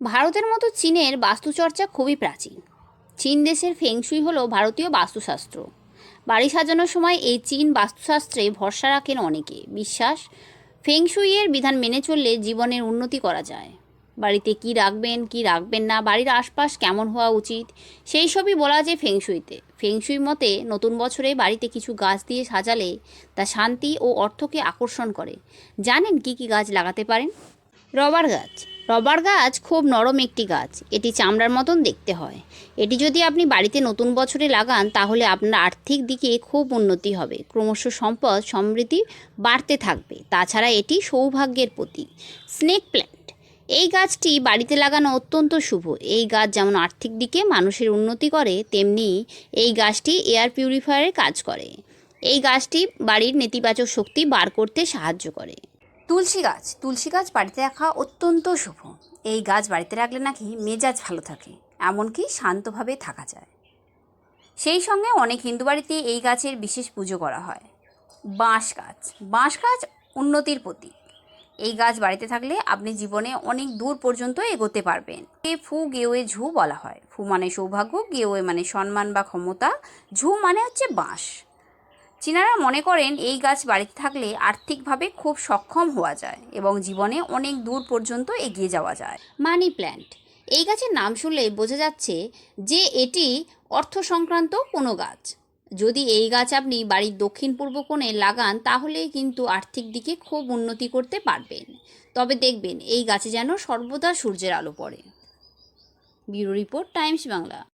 ভারতের মতো চীনের বাস্তুচর্চা খুবই প্রাচীন। চীন দেশের ফেংশুই হলো ভারতীয় বাস্তুশাস্ত্র। বাড়ি সাজানোর সময় এই চীন বাস্তুশাস্ত্রে ভরসা রাখেন অনেকে। বিশ্বাস ফেংশুইয়ের বিধান মেনে চললে জীবনের উন্নতি করা যায়। বাড়িতে কি রাখবেন কি রাখবেন না, বাড়ির আশপাশ কেমন হওয়া উচিত, সেই সবই বলা যায় ফেংশুইতে ফেংশুই মতে নতুন বছরে বাড়িতে কিছু গাছ দিয়ে সাজালে তা শান্তি ও অর্থকে আকর্ষণ করে। জানেন কি কি গাছ লাগাতে পারেন? রবার গাছ। রবার গাছ খুব নরম একটি গাছ। এটি চামড়ার মতন দেখতে হয়। এটি যদি আপনি বাড়িতে নতুন বছরে লাগান, তাহলে আপনার আর্থিক দিকে খুব উন্নতি হবে। ক্রমশ সম্পদ সমৃদ্ধি বাড়তে থাকবে। তাছাড়া এটি সৌভাগ্যের প্রতীক। Snake plant. এই গাছটি বাড়িতে লাগানো অত্যন্ত শুভ। এই গাছ যেমন আর্থিক দিকে মানুষের উন্নতি করে, তেমনি এই গাছটি এয়ার পিউরিফায়ারের কাজ করে। এই গাছটি বাড়ির নেতিবাচক শক্তি বার করতে সাহায্য করে। তুলসী গাছ তুলসী গাছ বাড়িতে রাখা অত্যন্ত শুভ। এই গাছ বাড়িতে রাখলে নাকি মেজাজ ভালো থাকে, এমনকি শান্তভাবে থাকা যায়। সেই সঙ্গে অনেক হিন্দু বাড়িতে এই গাছের বিশেষ পুজো করা হয়। বাঁশ গাছ বাঁশ গাছ উন্নতির প্রতীক। এই গাছ বাড়িতে থাকলে আপনি জীবনে অনেক দূর পর্যন্ত এগোতে পারবেন। এ ফু গেওয়ে ঝু বলা হয়। ফু মানে সৌভাগ্য গেওয়ে মানে সম্মান বা ক্ষমতা, ঝু মানে হচ্ছে বাঁশ। চীনারা মনে করেন এই গাছ বাড়িতে থাকলে আর্থিকভাবে খুব সক্ষম হওয়া যায় এবং জীবনে অনেক দূর পর্যন্ত এগিয়ে যাওয়া যায়। Money plant. এই গাছের নাম শুনলে বোঝা যাচ্ছে যে এটি অর্থ সংক্রান্ত কোনো গাছ। যদি এই গাছ আপনি বাড়ির দক্ষিণ পূর্ব কোণে লাগান তাহলে কিন্তু আর্থিক দিকে খুব উন্নতি করতে পারবেন। তবে দেখবেন এই গাছে যেন সর্বদা সূর্যের আলো পড়ে। Bureau report Times Bangla.